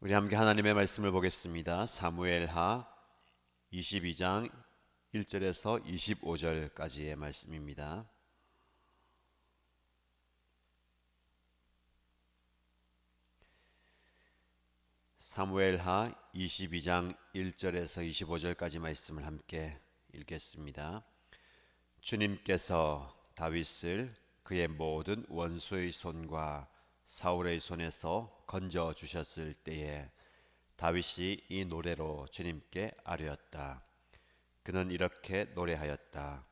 우리 함께 하나님의 말씀을 보겠습니다. 사무엘하 22장 1절에서 25절까지의 말씀입니다. 사무엘하 22장 1절에서 25절까지 말씀을 함께 읽겠습니다. 주님께서 다윗을 그의 모든 원수의 손과 사울의 손에서 건져 주셨을 때에 다윗이 이 노래로 주님께 아뢰었다. 그는 이렇게 노래하였다.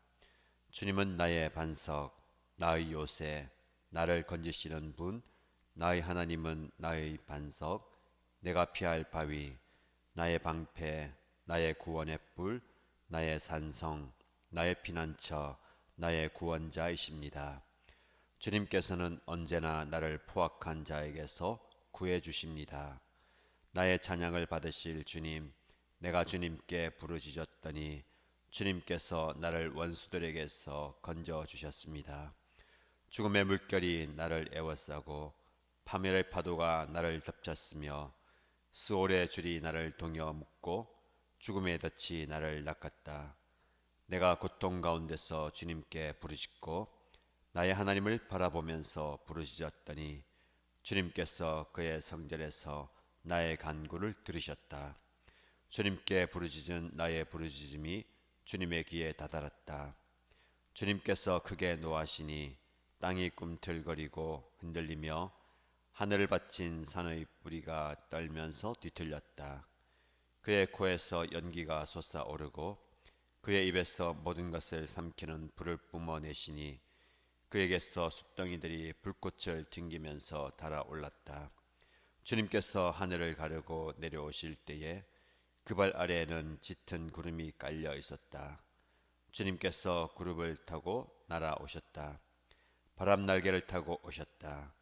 주님은 나의 반석, 나의 요새, 나를 건지시는 분, 나의 하나님은 나의 반석, 내가 피할 바위, 나의 방패, 나의 구원의 뿔, 나의 산성, 나의 피난처, 나의 구원자이십니다. 주님께서는 언제나 나를 포악한 자에게서 구해 주십니다. 나의 찬양을 받으실 주님, 내가 주님께 부르짖었더니 주님께서 나를 원수들에게서 건져 주셨습니다. 죽음의 물결이 나를 애워싸고 파멸의 파도가 나를 덮쳤으며 스올의 줄이 나를 동여 묶고 죽음의 덫이 나를 낚았다. 내가 고통 가운데서 주님께 부르짖고 나의 하나님을 바라보면서 부르짖었더니 주님께서 그의 성전에서 나의 간구를 들으셨다. 주님께 부르짖은 나의 부르짖음이 주님의 귀에 다다랐다. 주님께서 크게 노하시니 땅이 꿈틀거리고 흔들리며 하늘을 받친 산의 뿌리가 떨면서 뒤틀렸다. 그의 코에서 연기가 솟아오르고 그의 입에서 모든 것을 삼키는 불을 뿜어내시니 그에게서 숫덩이들이 불꽃을 튕기면서 달아올랐다. 주님께서 하늘을 가르고 내려오실 때에 그 발 아래에는 짙은 구름이 깔려 있었다. 주님께서 구름을 타고 날아오셨다. 바람 날개를 타고 오셨다.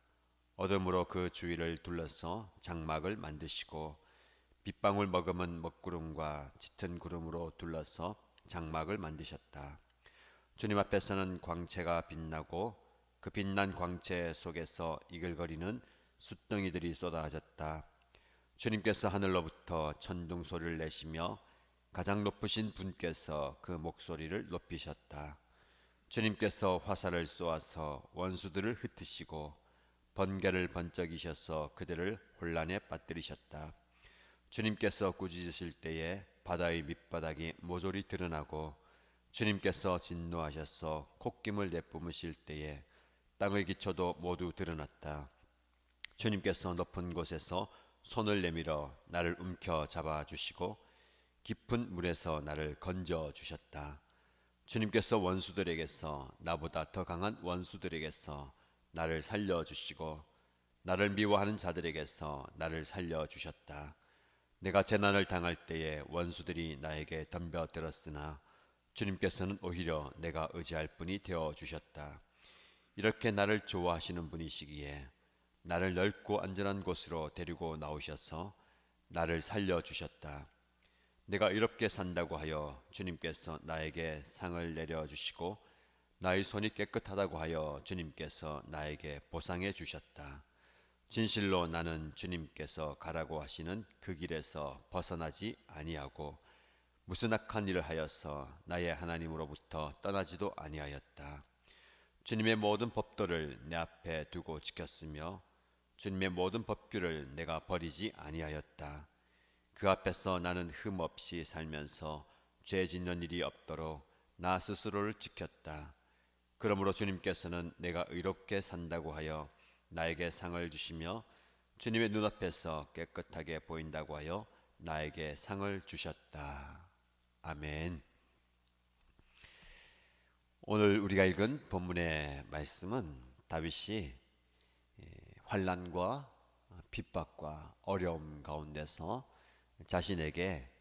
어둠으로 그 주위를 둘러서 장막을 만드시고 빗방울 머금은 먹구름과 짙은 구름으로 둘러서 장막을 만드셨다. 주님 앞에서는 광채가 빛나고 그 빛난 광채 속에서 이글거리는 숫덩이들이 쏟아졌다. 주님께서 하늘로부터 천둥 소리를 내시며 가장 높으신 분께서 그 목소리를 높이셨다. 주님께서 화살을 쏘아서 원수들을 흩으시고 번개를 번쩍이셔서 그들을 혼란에 빠뜨리셨다. 주님께서 꾸짖으실 때에 바다의 밑바닥이 모조리 드러나고 주님께서 진노하셔서 콧김을 내뿜으실 때에 땅의 기초도 모두 드러났다. 주님께서 높은 곳에서 손을 내밀어 나를 움켜 잡아 주시고 깊은 물에서 나를 건져 주셨다. 주님께서 원수들에게서 나보다 더 강한 원수들에게서 나를 살려 주시고 나를 미워하는 자들에게서 나를 살려 주셨다. 내가 재난을 당할 때에 원수들이 나에게 덤벼들었으나 주님께서는 오히려 내가 의지할 분이 되어 주셨다. 이렇게 나를 좋아하시는 분이시기에 나를 넓고 안전한 곳으로 데리고 나오셔서 나를 살려 주셨다. 내가 이롭게 산다고 하여 주님께서 나에게 상을 내려 주시고 나의 손이 깨끗하다고 하여 주님께서 나에게 보상해 주셨다. 진실로 나는 주님께서 가라고 하시는 그 길에서 벗어나지 아니하고 무슨 악한 일을 하여서 나의 하나님으로부터 떠나지도 아니하였다. 주님의 모든 법도를 내 앞에 두고 지켰으며 주님의 모든 법규를 내가 버리지 아니하였다. 그 앞에서 나는 흠 없이 살면서 죄 짓는 일이 없도록 나 스스로를 지켰다. 그러므로 주님께서는 내가 의롭게 산다고 하여 나에게 상을 주시며 주님의 눈앞에서 깨끗하게 보인다고 하여 나에게 상을 주셨다. 아멘. 오늘 우리가 읽은 본문의 말씀은 다윗이 예, 환란과 핍박과 어려움 가운데서 자신에게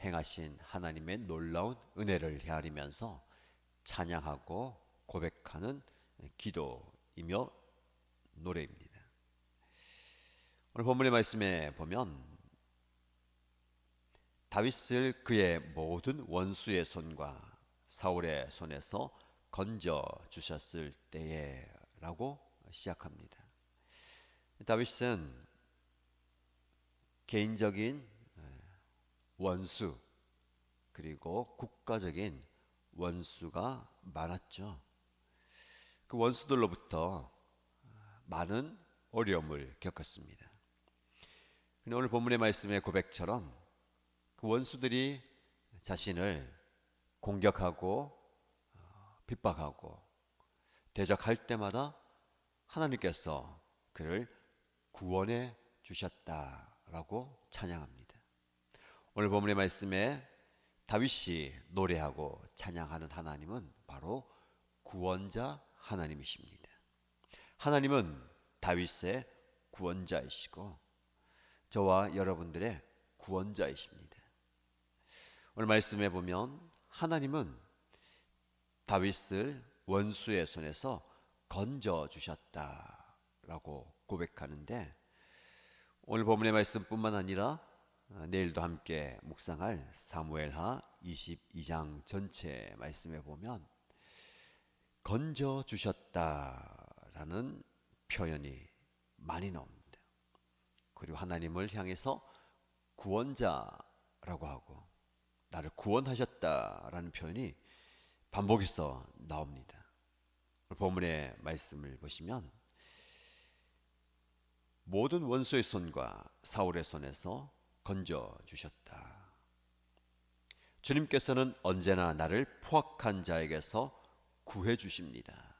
행하신 하나님의 놀라운 은혜를 헤아리면서 찬양하고 고백하는 기도이며 노래입니다. 오늘 본문의 말씀에 보면 다윗을 그의 모든 원수의 손과 사울의 손에서 건져 주셨을 때에라고 시작합니다. 다윗은 개인적인 원수 그리고 국가적인 원수가 많았죠. 그 원수들로부터 많은 어려움을 겪었습니다. 오늘 본문의 말씀의 고백처럼 그 원수들이 자신을 공격하고 어, 핍박하고 대적할 때마다 하나님께서 그를 구원해 주셨다라고 찬양합니다. 오늘 본문의 말씀에 다윗이 노래하고 찬양하는 하나님은 바로 구원자 하나님이십니다. 하나님은 다윗의 구원자이시고 저와 여러분들의 구원자이십니다. 오늘 말씀해 보면 하나님은 다윗을 원수의 손에서 건져 주셨다라고 고백하는데 오늘 본문의 말씀뿐만 아니라 내일도 함께 묵상할 사무엘하 22장 전체 말씀에 보면 건져 주셨다라는 표현이 많이 나옵니다. 그리고 하나님을 향해서 구원자라고 하고 나를 구원하셨다라는 표현이 반복해서 나옵니다. 본문의 말씀을 보시면 모든 원수의 손과 사울의 손에서 건져 주셨다. 주님께서는 언제나 나를 포악한 자에게서 구해 주십니다.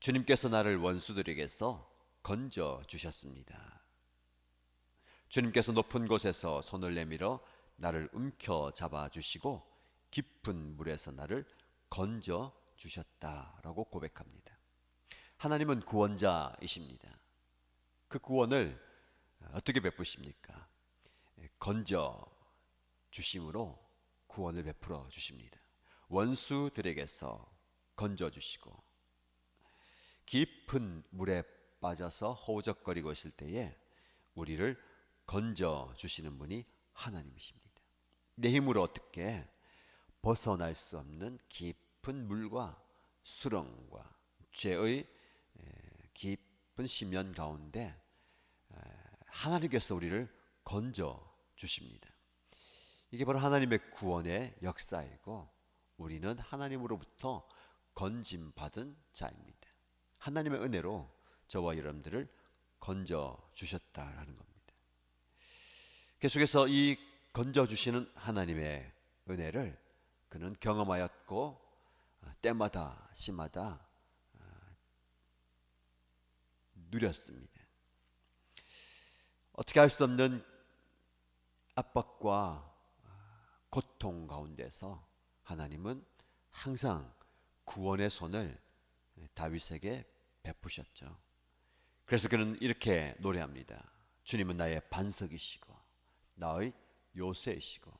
주님께서 나를 원수들에게서 건져 주셨습니다. 주님께서 높은 곳에서 손을 내밀어 나를 움켜 잡아 주시고 깊은 물에서 나를 건져 주셨다라고 고백합니다. 하나님은 구원자이십니다. 그 구원을 어떻게 베푸십니까? 건져 주심으로 구원을 베풀어 주십니다. 원수들에게서 건져 주시고 깊은 물에 빠져서 허우적거리고 있을 때에 우리를 건져 주시는 분이 하나님이십니다. 내 힘으로 어떻게 벗어날 수 없는 깊은 물과 수렁과 죄의 깊은 심연 가운데 하나님께서 우리를 건져 주십니다. 이게 바로 하나님의 구원의 역사이고 우리는 하나님으로부터 건짐 받은 자입니다. 하나님의 은혜로 저와 여러분들을 건져 주셨다라는 겁니다. 계속해서 이 건져 주시는 하나님의 은혜를 그는 경험하였고 때마다 시마다 누렸습니다. 어떻게 할 수 없는 압박과 고통 가운데서 하나님은 항상 구원의 손을 다윗에게 베푸셨죠. 그래서 그는 이렇게 노래합니다. 주님은 나의 반석이시고 나의 요새이시고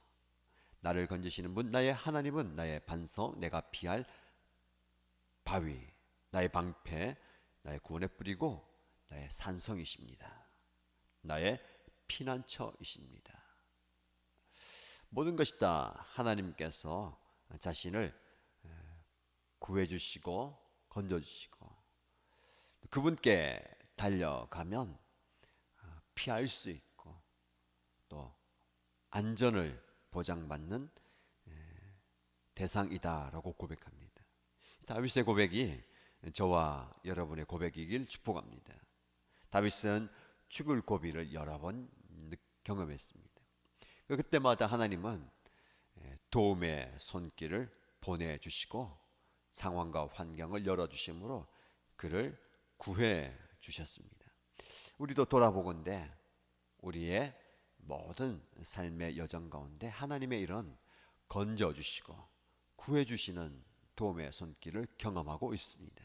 나를 건지시는 분 나의 하나님은 나의 반석 내가 피할 바위 나의 방패 나의 구원의 뿌리고 나의 산성이십니다. 나의 피난처이십니다. 모든 것이 다 하나님께서 자신을 구해 주시고 건져 주시고 그분께 달려가면 피할 수 있고 또 안전을 보장받는 대상이다라고 고백합니다. 다윗의 고백이 저와 여러분의 고백이길 축복합니다. 다윗은 죽을 고비를 여러 번 경험했습니다. 그때마다 하나님은 도움의 손길을 보내주시고 상황과 환경을 열어주심으로 그를 구해 주셨습니다. 우리도 돌아보건대 우리의 모든 삶의 여정 가운데 하나님의 이런 건져 주시고 구해 주시는 도움의 손길을 경험하고 있습니다.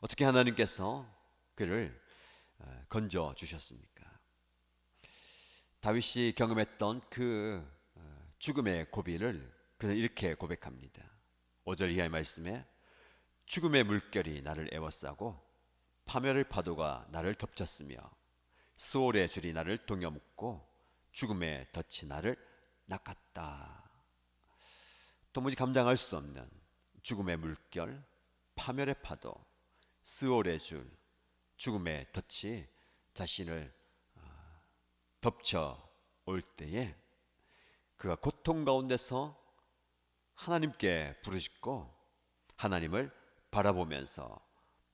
어떻게 하나님께서 그를 어, 건져 주셨습니까? 다윗이 경험했던 그 어, 죽음의 고비를 그는 이렇게 고백합니다. 5절 이하의 말씀에 죽음의 물결이 나를 애워싸고 파멸의 파도가 나를 덮쳤으며 수월의 줄이 나를 동여묶고 죽음의 덫이 나를 낚았다. 도무지 감당할 수 없는 죽음의 물결, 파멸의 파도, 스올의 줄, 죽음의 덫이 자신을 어, 덮쳐 올 때에 그가 고통 가운데서 하나님께 부르짖고 하나님을 바라보면서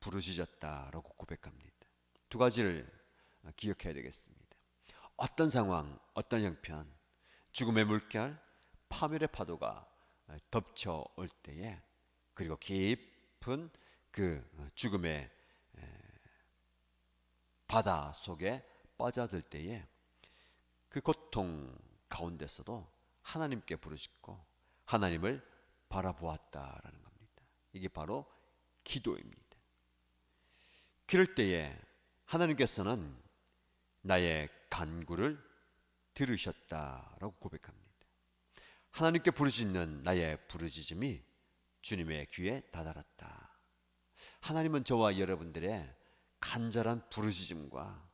부르짖었다라고 고백합니다. 두 가지를 기억해야 되겠습니다. 어떤 상황, 어떤 형편, 죽음의 물결, 파멸의 파도가 덮쳐 올 때에 그리고 깊은 그 죽음의 바다 속에 빠져들 때에 그 고통 가운데서도 하나님께 부르짖고 하나님을 바라보았다라는 겁니다. 이게 바로 기도입니다. 그럴 때에 하나님께서는 나의 간구를 들으셨다라고 고백합니다. 하나님께 부르짖는 나의 부르짖음이 주님의 귀에 다다랐다. 하나님은 저와 여러분들의 간절한 부르짖음과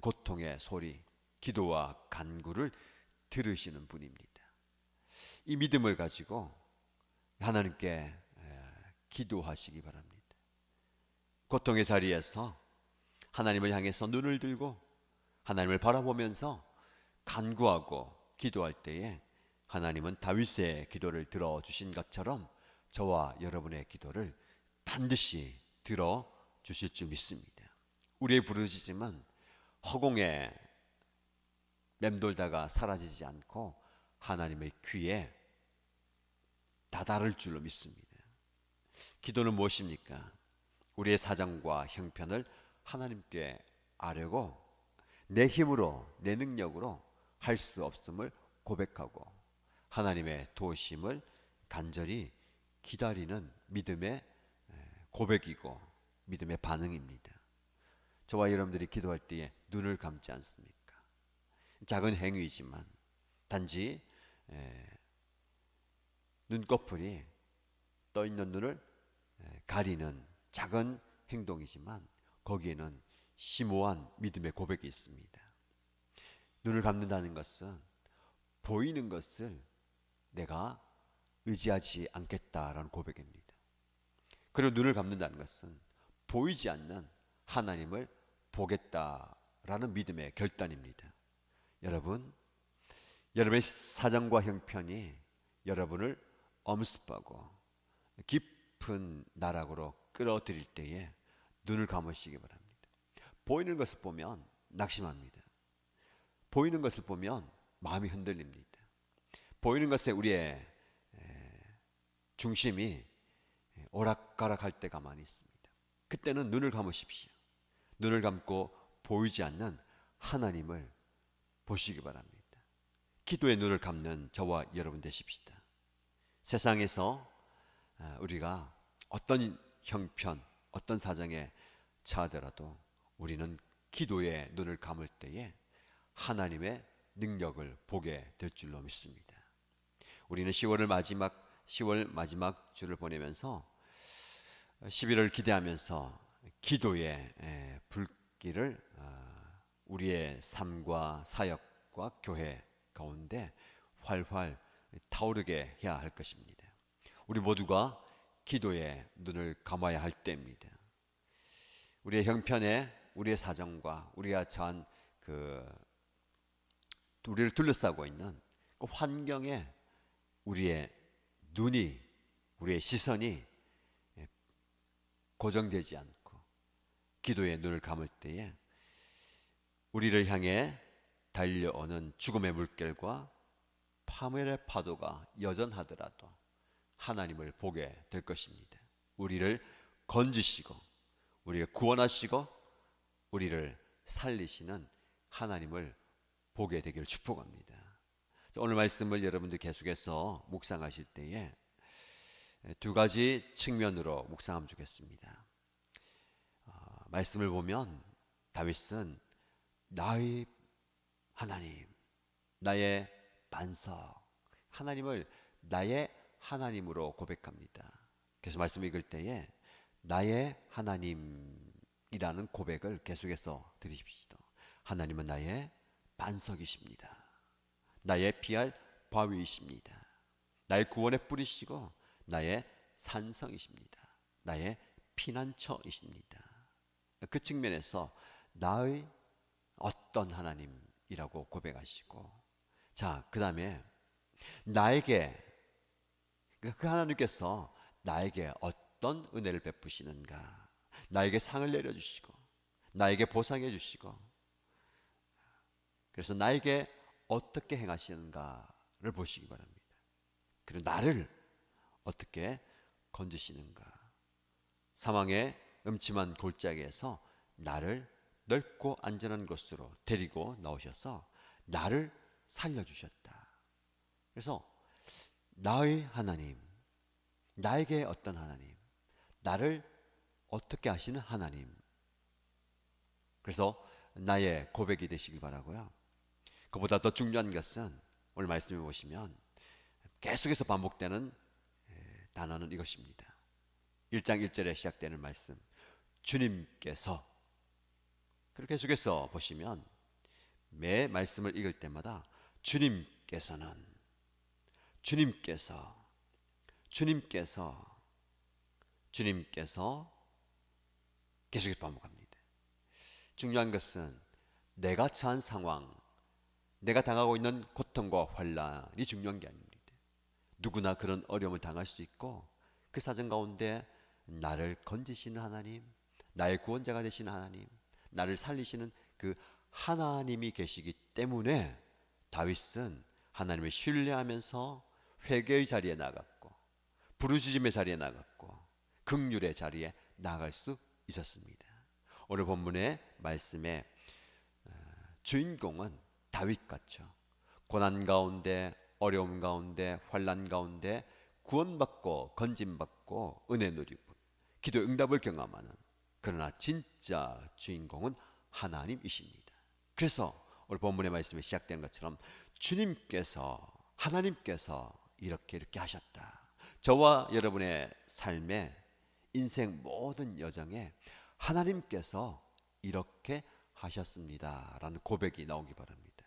고통의 소리, 기도와 간구를 들으시는 분입니다. 이 믿음을 가지고 하나님께 기도하시기 바랍니다. 고통의 자리에서 하나님을 향해서 눈을 들고 하나님을 바라보면서 간구하고 기도할 때에 하나님은 다윗의 기도를 들어 주신 것처럼 저와 여러분의 기도를 반드시 들어 주실 줄 믿습니다. 우리의 부르짖음은 허공에 맴돌다가 사라지지 않고 하나님의 귀에 다다를 줄로 믿습니다. 기도는 무엇입니까? 우리의 사정과 형편을 하나님께 아뢰고 내 힘으로 내 능력으로 할 수 없음을 고백하고 하나님의 도심을 간절히 기다리는 믿음의 고백이고 믿음의 반응입니다. 저와 여러분들이 기도할 때에 눈을 감지 않습니까? 작은 행위지만 단지 눈꺼풀이 떠 있는 눈을 가리는 작은 행동이지만 거기에는 심오한 믿음의 고백이 있습니다. 눈을 감는다는 것은 보이는 것을 내가 의지하지 않겠다라는 고백입니다. 그리고 눈을 감는다는 것은 보이지 않는 하나님을 보겠다라는 믿음의 결단입니다. 여러분, 여러분의 사정과 형편이 여러분을 엄습하고 깊은 나락으로 끌어들일 때에 눈을 감으시기 바랍니다. 보이는 것을 보면 낙심합니다. 보이는 것을 보면 마음이 흔들립니다. 보이는 것에 우리의 중심이 오락가락할 때가 많이 있습니다. 그때는 눈을 감으십시오. 눈을 감고 보이지 않는 하나님을 보시기 바랍니다. 기도의 눈을 감는 저와 여러분 되십시다. 세상에서 아, 우리가 어떤 형편, 어떤 사정에 처하더라도 우리는 기도의 눈을 감을 때에 하나님의 능력을 보게 될 줄로 믿습니다. 우리는 10월을 마지막 10월 마지막 주를 보내면서 11월 기대하면서 기도의 불길을 아, 우리의 삶과 사역과 교회 가운데 활활 타오르게 해야 할 것입니다. 우리 모두가 기도에 눈을 감아야 할 때입니다. 우리의 형편에 우리의 사정과 우리가 처한 그 우리를 둘러싸고 있는 그 환경에 우리의 눈이 우리의 시선이 고정되지 않고 기도의 눈을 감을 때에 우리를 향해 달려오는 죽음의 물결과 파멸의 파도가 여전하더라도 하나님을 보게 될 것입니다. 우리를 건지시고 우리를 구원하시고 우리를 살리시는 하나님을 보게 되기를 축복합니다. 오늘 말씀을 여러분들 계속해서 묵상하실 때에 두 가지 측면으로 묵상하면 좋겠습니다. 어, 말씀을 보면 다윗은 나의 하나님, 나의 반석, 하나님을 나의 하나님으로 고백합니다. 그래서 말씀 읽을 때에 나의 하나님 이라는 고백을 계속해서 드리십시오. 하나님은 나의 반석이십니다. 나의 피할 바위이십니다. 나의 구원의 뿌리시고 나의 산성이십니다. 나의 피난처이십니다. 그 측면에서 나의 어떤 하나님 이라고 고백하시고 자, 그다음에 나에게 그 하나님께서 나에게 어떤 은혜를 베푸시는가? 나에게 상을 내려 주시고 나에게 보상해 주시고 그래서 나에게 어떻게 행하시는가를 보시기 바랍니다. 그리고 나를 어떻게 건지시는가? 사망의 음침한 골짜기에서 나를 넓고 안전한 곳으로 데리고 나오셔서 나를 살려주셨다. 그래서 나의 하나님, 나에게 어떤 하나님, 나를 어떻게 하시는 하나님. 그래서 나의 고백이 되시길 바라고요. 그보다 더 중요한 것은 오늘 말씀해 보시면 계속해서 반복되는 단어는 이것입니다. 1장 1절에 시작되는 말씀. 주님께서 그렇게 계속해서 보시면 매 말씀을 읽을 때마다 주님께서는 주님께서 주님께서 주님께서 계속해서 반복합니다. 중요한 것은 내가 처한 상황, 내가 당하고 있는 고통과 환란이 중요한 게 아닙니다. 누구나 그런 어려움을 당할 수 있고 그 사정 가운데 나를 건지시는 하나님, 나의 구원자가 되시는 하나님, 나를 살리시는 그 하나님이 계시기 때문에 다윗은 하나님을 신뢰하면서 회개의 자리에 나갔고 부르짖음의 자리에 나갔고 극률의 자리에 나갈 수 있었습니다. 오늘 본문의 말씀의 어, 주인공은 다윗 같죠. 고난 가운데 어려움 가운데 환란 가운데 구원받고 건짐받고 은혜 누리고 기도 응답을 경험하는 그러나 진짜 주인공은 하나님이십니다. 그래서 오늘 본문의 말씀에 시작된 것처럼 주님께서 하나님께서 이렇게 이렇게 하셨다. 저와 여러분의 삶에 인생 모든 여정에 하나님께서 이렇게 하셨습니다라는 고백이 나오기 바랍니다.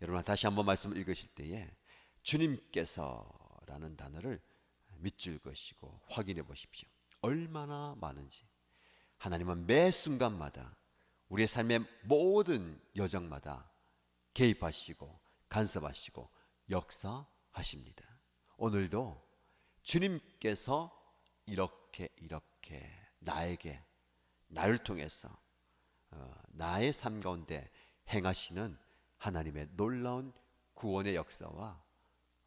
여러분 다시 한번 말씀을 읽으실 때에 주님께서라는 단어를 밑줄 것이고 확인해 보십시오. 얼마나 많은지 하나님은 매 순간마다 우리의 삶의 모든 여정마다 개입하시고 간섭하시고 역사하십니다. 오늘도 주님께서 이렇게 이렇게 나에게 나를 통해서 어, 나의 삶 가운데 행하시는 하나님의 놀라운 구원의 역사와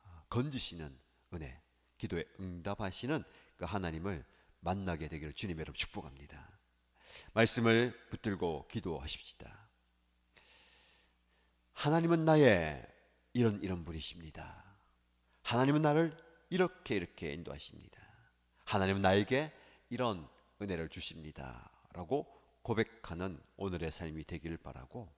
어, 건지시는 은혜, 기도에 응답하시는 그 하나님을 만나게 되기를 주님 여러분 축복합니다. 말씀을 붙들고 기도하십시다. 하나님은 나의 이런 이런 분이십니다. 하나님은 나를 이렇게 이렇게 인도하십니다. 하나님은 나에게 이런 은혜를 주십니다. 라고 고백하는 오늘의 삶이 되기를 바라고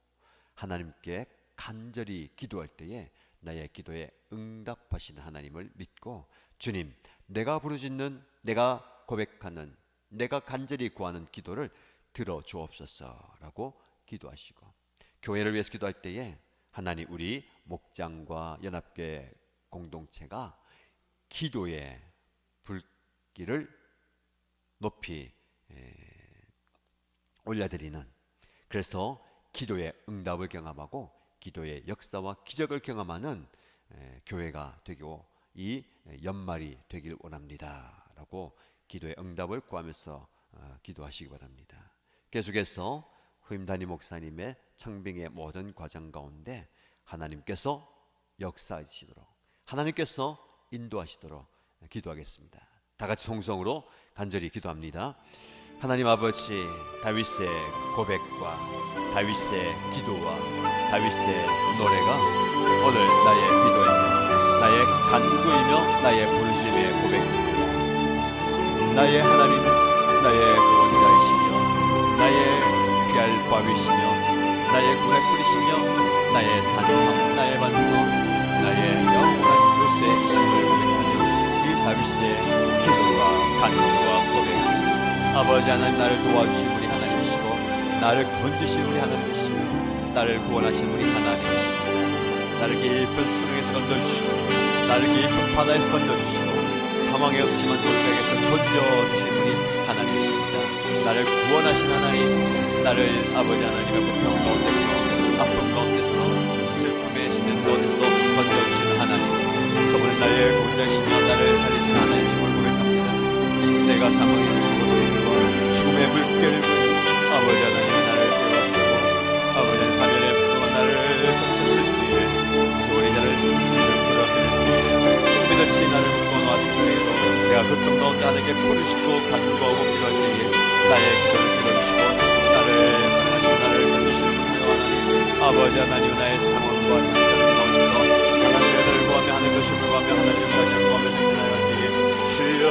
하나님께 간절히 기도할 때에 나의 기도에 응답하시는 하나님을 믿고 주님, 내가 부르짖는 내가 고백하는 내가 간절히 구하는 기도를 들어 주옵소서라고 기도하시고 교회를 위해서 기도할 때에 하나님 우리 목장과 연합교회 공동체가 기도의 불 길을 높이 올려드리는 그래서 기도의 응답을 경험하고 기도의 역사와 기적을 경험하는 교회가 되고 이 연말이 되길 원합니다 라고 기도의 응답을 구하면서 어, 기도하시기 바랍니다. 계속해서 후임단임 목사님의 청빙의 모든 과정 가운데 하나님께서 역사하시도록 하나님께서 인도하시도록 기도하겠습니다. 다 같이 송성으로 간절히 기도합니다. 하나님 아버지 다윗의 고백과 다윗의 기도와 다윗의 노래가 오늘 나의 기도이며 나의 간구이며 나의 부르심의 고백입니다. 나의 하나님 나의 구원자이시며 나의 피할 바위시며 나의 구의 뿌리시며 나의 산성 나의 반성 나의 영원한 이 다윗의 기도와 간구와 고백. 아버지 하나님 나를 도와주신 분이 하나님이시고 나를 건지신 분이 하나님이시고 나를 구원하신 분이 하나님이시고 나를 깊은 수능에서 건져주시고 나를 깊은 바다에서 건져주시고 사망의 없지만 골짜기에서 건져주신 분이 하나님이십니다. 나를 구원하신 하나님 나를 아버지 하나님의 고통 가운데서 아픔 가운데서 한꺼번에 나의 고자시며 나를 살리신 하나님 힘을 고백합니다. 인생가 사망의 불꽃이고 죽음의 물결을 아버지 하나님 나를 불러주고 아버지 하나님의 불러 나를 덮으실 뒤에 소리 나를 주시며 불러주실 뒤에 끝이 나를 묶어놓으시고 내가 그통 가운데 하나님께 부르시고 간구하고 빌어주기에 나의 기도를 들어주시고 나를 만나시고 나를 만드시는 분명 하나님 아버지 하나님 나의 상황과 현실을 넘어서 하나님의 하늘 것을 구하며 하나님의 사랑을 구하며 때에 주여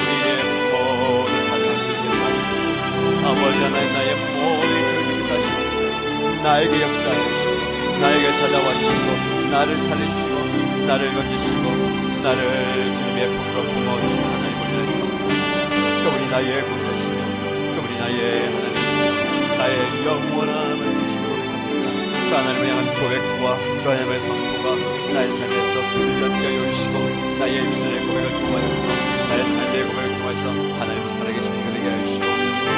우리의 모든 주시옵소서 아버지 하나님 나의 모든 그릇을 사시고 나에게 역사하시고 나에게 찾아와 주시고 나를 살리시고 나를 건지시고 나를 주님의 품으로 품어주신 하나님 우리를 감사합니다 그분이 나의 군대시며 그분이 나의 하나님이시며 나의 영원함을 쓰시고 그 하나님을 향한 고백과 그 하나님의 선포가 나의 삶에 서 들려지게 여주시고 나의 입술의 고백을 통하여서 나의 삶의 고백을 통해서 하나님 살아계신 분을 되게 하시고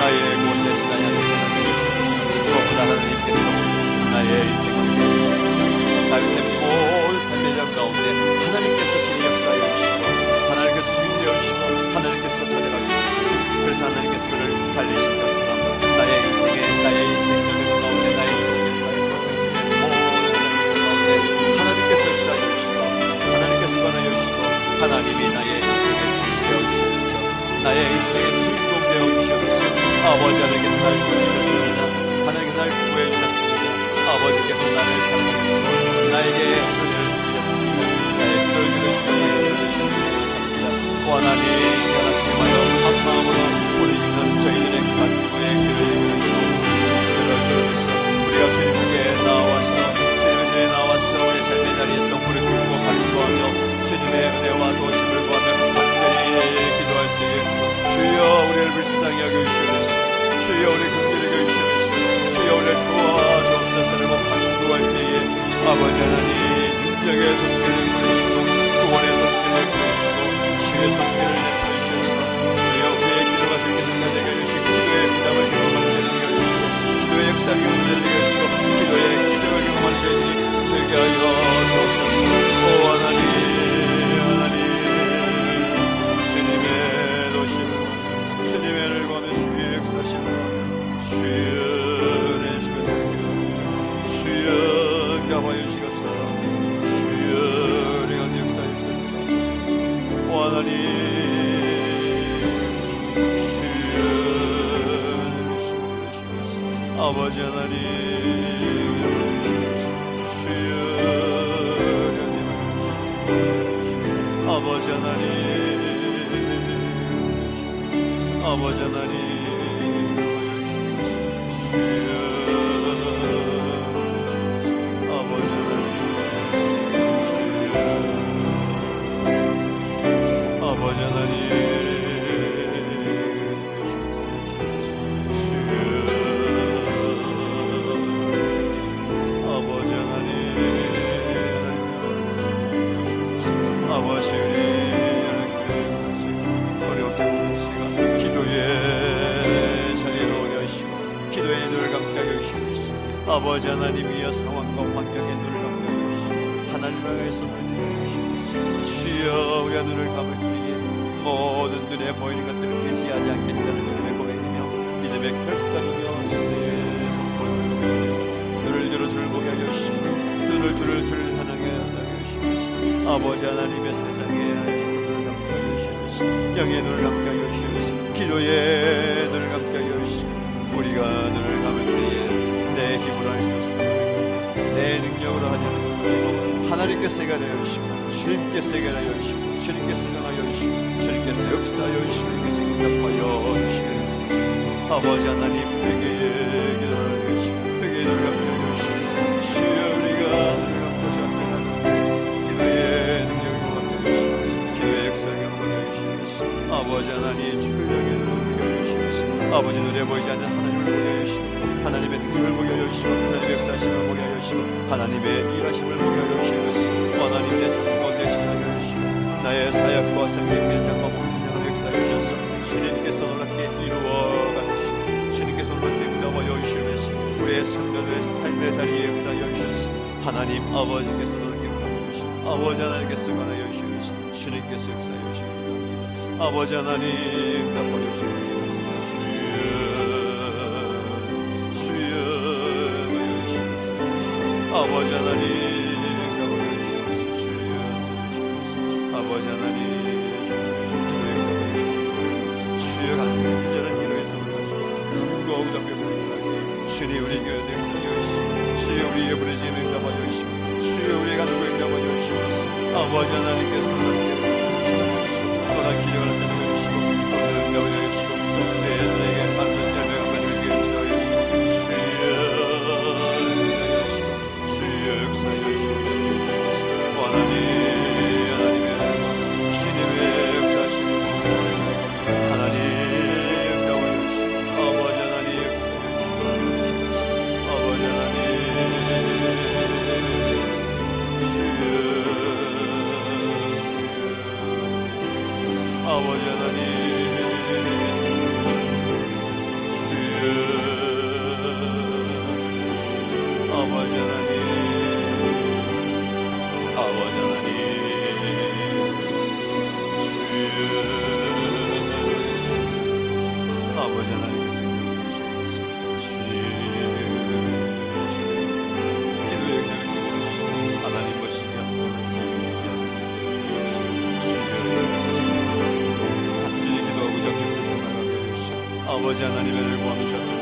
나의 모든 나의 하나님 무엇보다 하나님께서 나의 인생을 다윗의 모든 삶의 장 가운데 하나님께서 신의 역사에 주시고 하나님께서 주인되어 주시고 하나님께서 찾아가 주시고 그래서 하나님께서 그를 살리신 것 아버지 하나님의 세상에 감게 하여 주시옵소서 영의 눈을 하여 주시옵소서. 기도의 눈을 하여 주시고 우리가 눈을 감을 때에 내 힘으로 할 수 없습니다. 내 능력으로 하지 않는 것이고 하나님께서 해결하여 주시고 주님께서 해결하여 주시고 주님께서 수정하여 주시고 주님께서 역사하여 주시고 주님께서 응답하여 주시겠습니다 아버지 하나님 회개의 기도를 아버지 하나님 주를 눈을 보게 주시옵소서. 아버지 눈에 보이지 않는 하나님을 보게 주시고 하나님의 능력을 보게 주시고 하나님의 역사하심을 보게 주시고 하나님의 일하심을 보게 주시옵소서. 하나님 내삶 가운데 신하게 하여 주시고 나의 사역과 생명의 장과 모든 영을 역사하여 주셔서 주님께서 놀랍게 이루어 가시고 주님께서 놀랍게 응답하여 주시옵소서. 우리의 성도의 삶의 자리에 역사하여 주셔서. 하나님 아버지께서 놀랍게 응답하여 주시고 아버지 하나님께서 권하여 주시옵소서. 주님께서 주시옵소서 아버지 하나님 갚아주시고 주여 주여 아버지 하나님 갚아주시고 주여 아버지 하나님 주여 간절히 기절한 기도에서 우리가 무거운 잡혀 보니 주님 우리 교회 되시옵시고 주여 우리 예불의 지는 갚아주시고 주여 우리 가족을 갚아주시옵시고 아버지 하나님께서 阿伯见，那边有光的车。